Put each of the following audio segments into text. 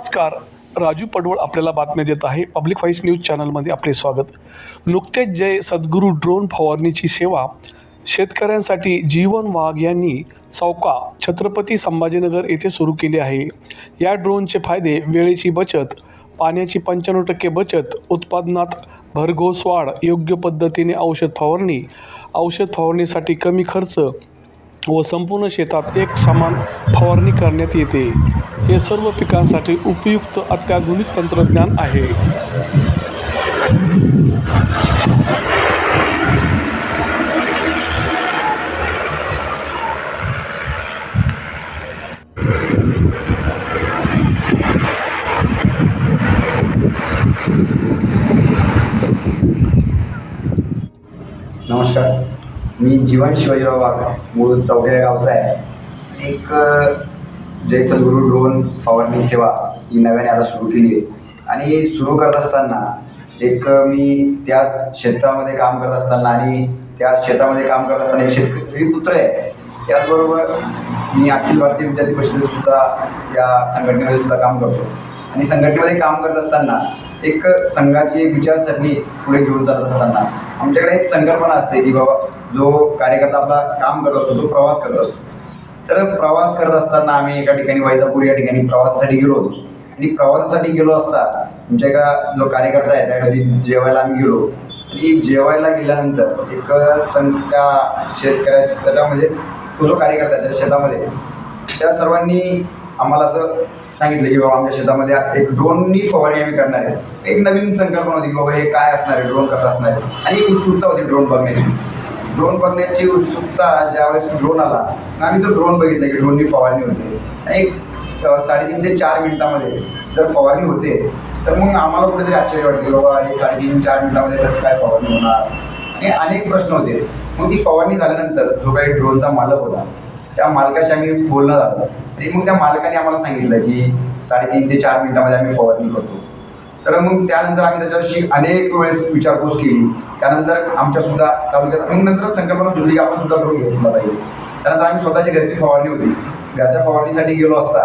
नमस्कार. राजू पडवळ आपल्याला बातम्या देत आहे. पब्लिक व्हॉइस न्यूज चॅनलमध्ये आपले स्वागत. नुकतेच जय सद्गुरू ड्रोन फवारणीची सेवा शेतकऱ्यांसाठी जीवन वाघ यांनी चौका छत्रपती संभाजीनगर येथे सुरू केली आहे. या ड्रोनचे फायदे वेळेची बचत पाण्याची पंच्याण्णव टक्के बचत उत्पादनात भरघोस वाढ योग्य पद्धतीने औषध फवारणी औषध फवारणीसाठी कमी खर्च व संपूर्ण शेतात एक समान फवारणी करण्यात येते. हे सर्व पिकांसाठी उपयुक्त अत्याधुनिक तंत्रज्ञान आहे. नमस्कार. मी जीवन शिवाजीराव वाघ मूळ चौघ्या गावचा आहे. एक अ, जय सद्गुरू ड्रोन फवारणी सेवा ही नव्याने आता सुरू केली आहे. आणि सुरू करत असताना एक मी त्या शेतामध्ये काम करत असताना आणि त्या शेतामध्ये काम करत असताना एक शेतकरी पुत्र आहे. त्याचबरोबर मी अखिल भारतीय विद्यार्थी परिषदेत सुद्धा या संघटनेमध्ये सुद्धा काम करतो. आणि संघटनेमध्ये काम करत असताना एक संघाची विचारसरणी पुढे घेऊन जात असताना आमच्याकडे एक संकल्पना असते की बाबा जो कार्यकर्ता आपला काम करत असतो तो प्रवास करत असतो. तर प्रवास करत असताना आम्ही एका ठिकाणी वैजापूर या ठिकाणी प्रवासासाठी गेलो होतो. आणि प्रवासासाठी गेलो असता आमच्या एका जो कार्यकर्ता आहे त्या घरी जेवायला आम्ही गेलो. आणि जेवायला गेल्यानंतर एक सं त्या शेतकऱ्याच्या त्याच्यामध्ये तो जो कार्यकर्ता आहे त्या शेतामध्ये त्या सर्वांनी आम्हाला असं सांगितलं की बाबा आमच्या शेतामध्ये एक ड्रोननी फवारणी आम्ही करणार आहे. एक नवीन संकल्पना होती की बाबा हे काय असणार आहे ड्रोन कसं असणार आहे? आणि एक उत्सुकता होती ड्रोन बघण्याची. ड्रोन बघण्याची उत्सुकता ज्यावेळेस ड्रोन आला आम्ही तो ड्रोन बघितला की ड्रोननी फवारणी होते. आणि एक साडेतीन ते चार मिनिटामध्ये जर फवारणी होते तर मग आम्हाला कुठेतरी आश्चर्य वाटते बाबा हे साडेतीन चार मिनिटामध्ये कसं काय फवारणी होणार? आणि अनेक प्रश्न होते. मग ती फवारणी झाल्यानंतर जो काही ड्रोनचा मालक होता त्या मालकाशी आम्ही बोलणं झालं. आणि मग त्या मालकाने आम्हाला सांगितलं की साडेतीन ते चार मिनिटामध्ये आम्ही फवारणी करतो. तर मग त्यानंतर आम्ही त्याच्याशी अनेक वेळेस विचारपूस केली. त्यानंतर आमच्यासुद्धा तालुक्यात मग नंतर संकल्पना सुचली की आपण सुद्धा करून घेतला पाहिजे त्यानंतर आम्ही स्वतःची घरची फवारणी होती. घरच्या फवारणीसाठी गेलो असता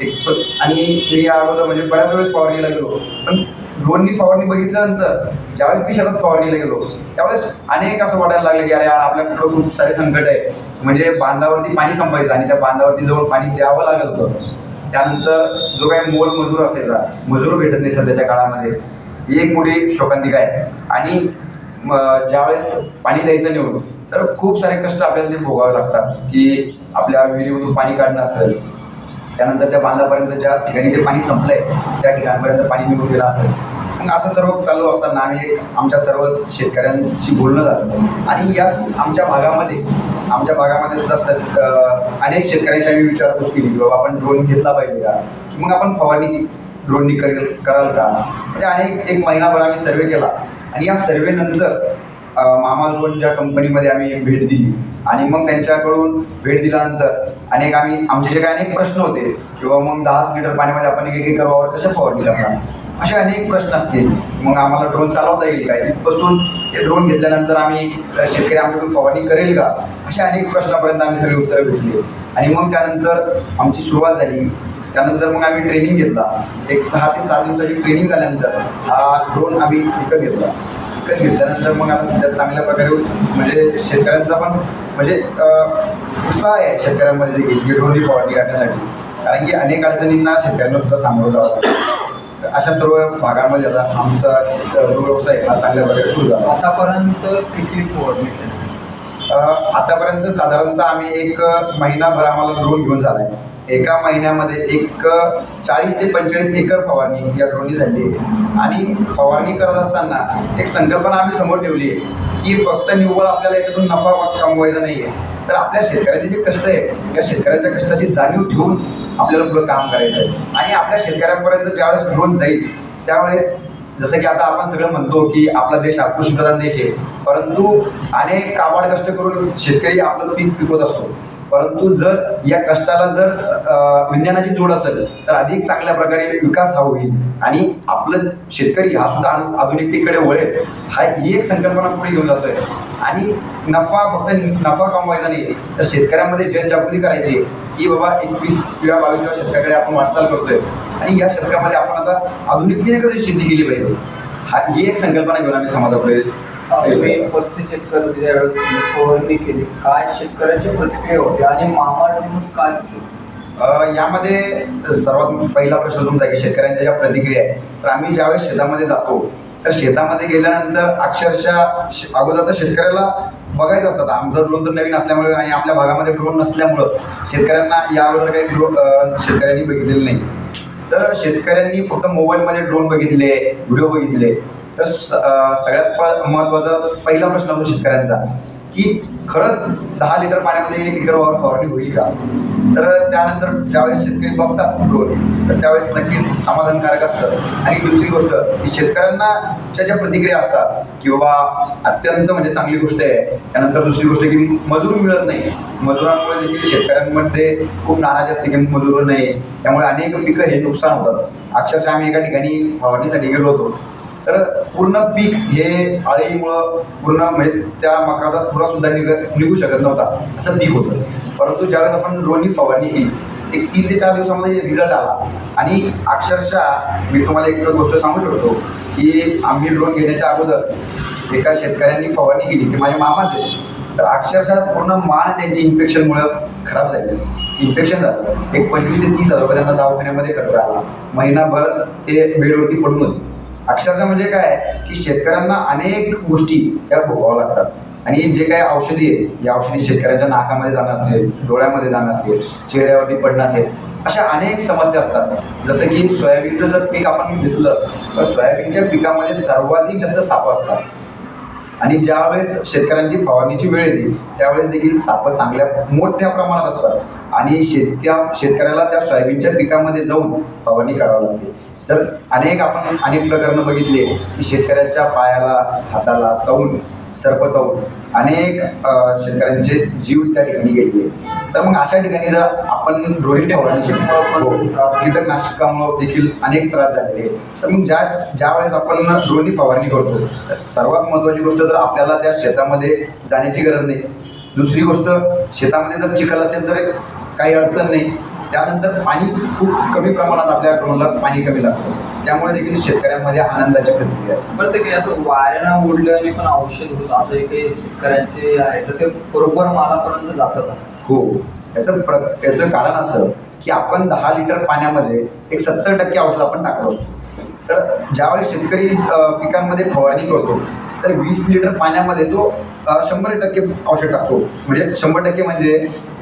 एक आणि मी या अगोदर म्हणजे बऱ्याच वेळेस फवारणीला गेलो. पण ड्रोननी फवारणी बघितल्यानंतर ज्यावेळेस मी शेतात फवारणीला गेलो त्यावेळेस अनेक असं वाटायला लागलं की अरे यार आपल्याकडं खूप सारे संकट आहे. म्हणजे बांधावरती पाणी संपायचं आणि त्या बांधावरती जवळ पाणी द्यावं लागलं होतं. त्यानंतर जो काही मोल मजूर असायचा मजूर भेटत नाही सध्याच्या काळामध्ये. ही एक मोठी शोकांतिका आहे. आणि ज्यावेळेस पाणी द्यायचं निवडून तर खूप सारे कष्ट आपल्याला ते भोगावे लागतात की आपल्या विहिरीमधून पाणी काढणं असेल त्यानंतर त्या बांधापर्यंत ज्या ठिकाणी ते पाणी संपलंय त्या ठिकाणपर्यंत पाणी निघून गेलं असेल. मग असं सर्व चालू असताना आम्ही आमच्या सर्व शेतकऱ्यांशी बोलणं झालं. आणि या आमच्या भागामध्ये आमच्या भागामध्ये सुद्धा सत अनेक शेतकऱ्यांशी आम्ही विचारपूस केली की बाबा आपण ड्रोन घेतला पाहिजे का? की मग आपण फवारणी ड्रोननी करेल कराल का? म्हणजे अनेक एक महिनाभर आम्ही सर्वे केला. आणि या सर्वेनंतर मामा ड्रोन ज्या कंपनीमध्ये आम्ही भेट दिली. आणि मग त्यांच्याकडून भेट दिल्यानंतर अनेक आम्ही आमचे जे काही अनेक प्रश्न होते किंवा मग दहाच लिटर पाण्यामध्ये आपण एक एक करवावर कशा फवारणी करणार? असे अनेक प्रश्न असतील. मग आम्हाला ड्रोन चालवता येईल का? इथपासून हे ड्रोन घेतल्यानंतर आम्ही शेतकरी आमच्याकडून फवारणी करेल का? अशा अनेक प्रश्नापर्यंत आम्ही सगळी उत्तरं भेटली. आणि मग त्यानंतर आमची सुरुवात झाली. त्यानंतर मग आम्ही ट्रेनिंग घेतला. एक सहा ते सात दिवसाची ट्रेनिंग झाल्यानंतर हा ड्रोन आम्ही विकत घेतला. विकत घेतल्यानंतर मग आता सध्या चांगल्या प्रकारे म्हणजे शेतकऱ्यांचा पण म्हणजे उत्साह आहे शेतकऱ्यांमध्ये देखील की ड्रोनची फवारणी करण्यासाठी. कारण की अनेक अडचणींना शेतकऱ्यांना सुद्धा सामोरं जावं लागतं. अशा सर्व भागांमध्ये आता आमचा व्यवसाय हा चांगल्या प्रकारे सुरू झाला. आतापर्यंत किती फवारणी आतापर्यंत साधारणतः आम्ही एक महिनाभर आम्हाला ड्रोन घेऊन झाला आहे. एका महिन्यामध्ये एक चाळीस ते पंचेचाळीस एकर फवारणी या ड्रोननी झाली आहे. आणि फवारणी करत असताना एक संकल्पना आम्ही समोर ठेवली आहे की फक्त निव्वळ आपल्याला याच्यातून नफा कमवायचा नाही आहे. तर आपल्या शेतकऱ्याचे जे कष्ट आहे त्या शेतकऱ्यांच्या कष्टाची जाणीव ठेवून आपल्याला पुढं काम करायचं आहे. आणि आपल्या शेतकऱ्यांपर्यंत ज्यावेळेस ड्रोन जाईल त्यावेळेस जसं की आता आपण सगळं म्हणतो की आपला देश हा कृषीप्रधान देश आहे. परंतु अनेक काबाड कष्ट करून शेतकरी आपलं पीक पिकवत असतो. परंतु जर या कष्टाला जर विज्ञानाची जोड असेल तर अधिक चांगल्या प्रकारे विकास हा होईल. आणि आपलं शेतकरी हा सुद्धा आधुनिकतेकडे वळेल. हा ही एक संकल्पना पुढे घेऊन जातोय. आणि नफा फक्त नफा कमवायचा नाही. तर शेतकऱ्यांमध्ये जनजागृती करायची. की बाबा एकवीस किंवा बावीसव्या शतकाकडे आपण वाटचाल करतोय. आणि या शतकामध्ये आपण आता आधुनिकतेने कशी शेती केली पाहिजे? हा ही एक संकल्पना घेऊन आम्ही समाजापुढे तुम्ही पस्तीस शेतकरी होते फवारणी केली काय शेतकऱ्यांची प्रतिक्रिया होती आणि महामार्गातूनच काय केलं? यामध्ये सर्वात पहिला प्रश्न तुमचा की शेतकऱ्यांच्या ज्या प्रतिक्रिया आहे तर आम्ही ज्यावेळेस शेतामध्ये जातो तर शेतामध्ये गेल्यानंतर अक्षरशः अगोदर तर शेतकऱ्याला बघायचं असतात आमचं ड्रोन तर नवीन असल्यामुळे आणि आपल्या भागामध्ये ड्रोन नसल्यामुळं शेतकऱ्यांना या अगोदर काही ड्रोन शेतकऱ्यांनी बघितलेलं नाही. तर शेतकऱ्यांनी फक्त मोबाईलमध्ये ड्रोन बघितले व्हिडिओ बघितले. तर सगळ्यात महत्त्वाचा महत्त्वाचा पहिला प्रश्न असतो शेतकऱ्यांचा की खरंच दहा लिटर पाण्यामध्ये एक लिटर वावर फवारणी होईल का? तर त्यानंतर ज्यावेळेस शेतकरी बघतात ड्रोन तर त्यावेळेस नक्कीच समाधानकारक असतं. आणि दुसरी गोष्ट की शेतकऱ्यांनाच्या ज्या प्रतिक्रिया असतात की बाबा अत्यंत म्हणजे चांगली गोष्ट आहे त्यानंतर दुसरी गोष्ट की मजूर मिळत नाही. मजुरांमुळे देखील शेतकऱ्यांमध्ये खूप नाराज असते की मजूर नाही. त्यामुळे अनेक पिकं हे नुकसान होतात. अक्षरशः आम्ही एका ठिकाणी फवारणीसाठी गेलो होतो. तर पूर्ण पीक हे आळीमुळं पूर्ण म्हणजे त्या मकाचा थोडा सुद्धा निघ निघू शकत नव्हता असं पीक होतं. परंतु ज्यावेळेस आपण रोनी फवारणी केली एक तीन ते चार दिवसामध्ये रिझल्ट आला. आणि अक्षरशः मी तुम्हाला एक गोष्ट सांगू शकतो की आम्ही ड्रोन घेण्याच्या अगोदर एका शेतकऱ्यांनी फवारणी केली की माझ्या मामाच आहे तर अक्षरशः पूर्ण मान त्यांची इन्फेक्शनमुळं खराब झाली. इन्फेक्शन झालं. एक पंचवीस ते तीस हजार रुपये त्यांना दवाखान्यामध्ये खर्च आला. महिनाभर ते बेडवरती पडून होते. अक्षरशः म्हणजे काय? की शेतकऱ्यांना अनेक गोष्टी त्या भोगाव्या लागतात. आणि जे काही औषधी आहे या औषधी शेतकऱ्यांच्या नाकामध्ये जाणं असेल डोळ्यामध्ये जाणं असेल चेहऱ्यावरती पडणं असेल अशा अनेक समस्या असतात. जसं की सोयाबीनचं जर पीक आपण घेतलं तर सोयाबीनच्या पिकामध्ये सर्वाधिक जास्त साप असतात. आणि ज्यावेळेस शेतकऱ्यांची फवारणीची वेळ येते त्यावेळेस देखील साप चांगल्या मोठ्या प्रमाणात असतात. आणि शेत्या शेतकऱ्याला त्या सोयाबीनच्या पिकामध्ये जाऊन फवारणी करावी लागते. तर अनेक आपण अनेक प्रकरणं बघितले की शेतकऱ्याच्या पायाला हाताला चावून सर्प चावून अनेक शेतकऱ्यांचे जीव त्या ठिकाणी गेले. तर मग अशा ठिकाणी जर आपण रोहित हो, कीटकनाशकामुळे देखील अनेक त्रास झालेले. तर मग ज्या ज्या वेळेस आपण ड्रोननी फवारणी करतो तर सर्वात महत्त्वाची गोष्ट तर आपल्याला त्या शेतामध्ये जाण्याची गरज नाही. दुसरी गोष्ट शेतामध्ये जर चिखल असेल तर काही अडचण नाही. त्यानंतर पाणी खूप कमी प्रमाणात आपल्या ड्रोनला पाणी कमी लागतं. त्यामुळे देखील शेतकऱ्यांमध्ये आनंदाची प्रतिक्रिया आहे. बरं ते की असं वाऱ्यानं उडल्याने पण औषध होतं असं काही शेतकऱ्यांचे आहे तर ते बरोबर मालापर्यंत जातं का? हो. याचं प्र याचं कारण असं की आपण दहा लिटर पाण्यामध्ये एक सत्तर टक्के औषध आपण टाकलो तर ज्यावेळेस शेतकरी पिकांमध्ये फवारणी करतो तर वीस लिटर पाण्यामध्ये तो शंभर टक्के औषध टाकतो. म्हणजे शंभर टक्के म्हणजे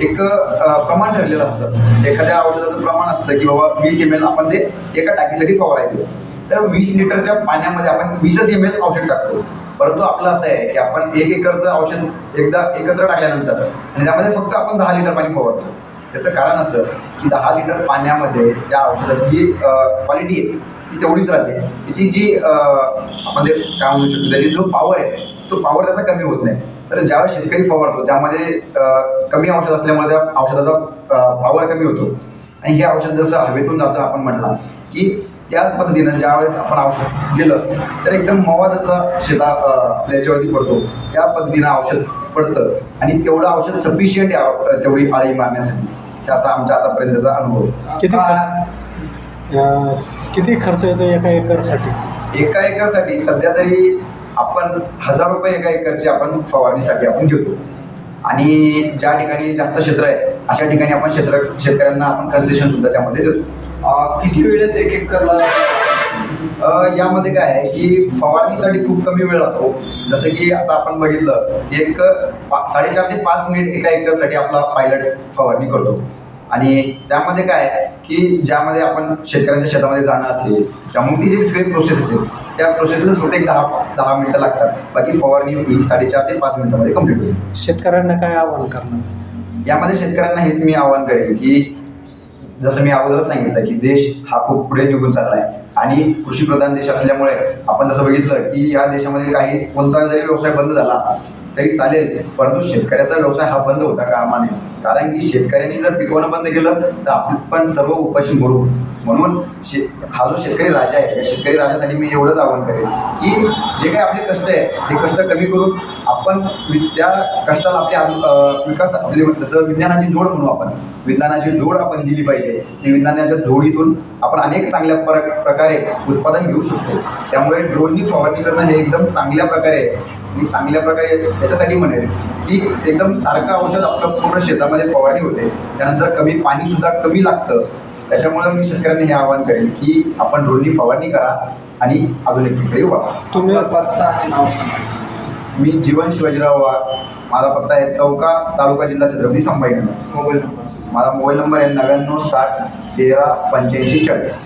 एक प्रमाण ठरलेलं असतं. एखाद्या औषधाचं प्रमाण असतं की बाबा वीस एम एल आपण ते एका टाकीसाठी फवारायचं. तर वीस लिटरच्या पाण्यामध्ये आपण वीसच एम एल औषध टाकतो. परंतु आपलं असं आहे की आपण एक एकरचं औषध एकदा एकत्र टाकल्यानंतर आणि त्यामध्ये फक्त आपण दहा लिटर पाणी फवारतो. त्याचं कारण असं की दहा लिटर पाण्यामध्ये त्या औषधाची जी क्वालिटी आहे ती तेवढीच राहते. त्याची जी ते काय म्हणू शकतो त्याची जो पॉवर आहे तो पॉवर त्याचा कमी होत नाही. तर ज्यावेळेस शेतकरी फवारतो त्यामध्ये कमी औषध असल्यामुळे त्या औषधाचा पॉवर कमी होतो. आणि हे औषध जसं हवेतून जातं आपण म्हटलं की त्याच पद्धतीनं ज्यावेळेस आपण औषध गेलं तर एकदम मवा जसा शेता आपल्या याच्यावरती पडतो त्या पद्धतीनं औषध पडतं. आणि तेवढं औषध सफिशियंट आहे तेवढी आळी मारण्यासाठी. असा आमच्या आतापर्यंतचा अनुभव. किती किती खर्च येतो एका एकरसाठी? एका एकरसाठी सध्या तरी आपण हजार रुपये एका एकरची आपण फवारणीसाठी आपण घेतो. आणि ज्या ठिकाणी जास्त क्षेत्र आहे अशा ठिकाणी आपण क्षेत्र शेतकऱ्यांना आपण कन्सेशन सुद्धा त्यामध्ये देतो. अं, किती वेळेत एक एक करला अ, यामध्ये काय आहे की फवारणीसाठी खूप कमी वेळ लागतो. जसं की आता आपण बघितलं एक पा- साडेचार ते पाच मिनिट एका एकरसाठी आपला पायलट फवारणी करतो. आणि त्यामध्ये काय आहे की ज्यामध्ये आपण शेतकऱ्यांच्या शेतामध्ये जाणं असेल त्यामुळे ती जी सगळी प्रोसेस असेल त्या प्रोसेसलाच फक्त एक दहा दहा मिनटं लागतात. बाकी फवारणी ही साडेचार ते पाच मिनिटामध्ये कंप्लीट होईल. शेतकऱ्यांना काय आव्हान करणार? यामध्ये शेतकऱ्यांना हेच मी आवाहन करेन की जसं मी अगोदरच सांगितलं की देश हा खूप पुढे निघून चालला आहे आणि कृषीप्रधान देश असल्यामुळे आपण जसं बघितलं की या देशामध्ये काही कोणता जरी व्यवसाय बंद झाला तरी चालेल परंतु शेतकऱ्याचा व्यवसाय हा बंद होता कामा नये कारण की शेतकऱ्यांनी जर पिकवणं बंद केलं तर आपण पण सर्व उपाशी मरू म्हणून शे हा जो शेतकरी राजा आहे या शेतकरी राजासाठी मी एवढंच आवाहन करेन की जे काही आपले कष्ट आहे ते कष्ट कमी करून आपण वि- त्या कष्टाला आपल्या विकास आपले जसं विज्ञानाची जोड म्हणू आपण विज्ञानाची जोड आपण दिली पाहिजे. आणि विज्ञानाच्या जोडीतून आपण अनेक चांगल्या प्र प्रकारे उत्पादन घेऊ शकतो. त्यामुळे ड्रोननी फवारणी करणं हे एकदम चांगल्या प्रकारे आहे. मी चांगल्या प्रकारे याच्यासाठी म्हणेन की एकदम सारखं औषध आपलं पूर्ण शेतामध्ये फवारणी होते. त्यानंतर कमी पाणीसुद्धा कमी लागतं. त्याच्यामुळे मी शेतकऱ्यांना हे आवाहन करेन की आपण ड्रोननी फवारणी करा आणि आधुनिक वापरा. तुम्ही पत्ता आणि नाव सांगा. मी जीवन शिवाजीराव वाघ. माझा पत्ता आहे चौका तालुका जिल्हा छत्रपती संभाजीनगर. Mobile number. माझा मोबाईल नंबर आहे नव्याण्णव साठ तेरा पंच्याऐंशी चाळीस.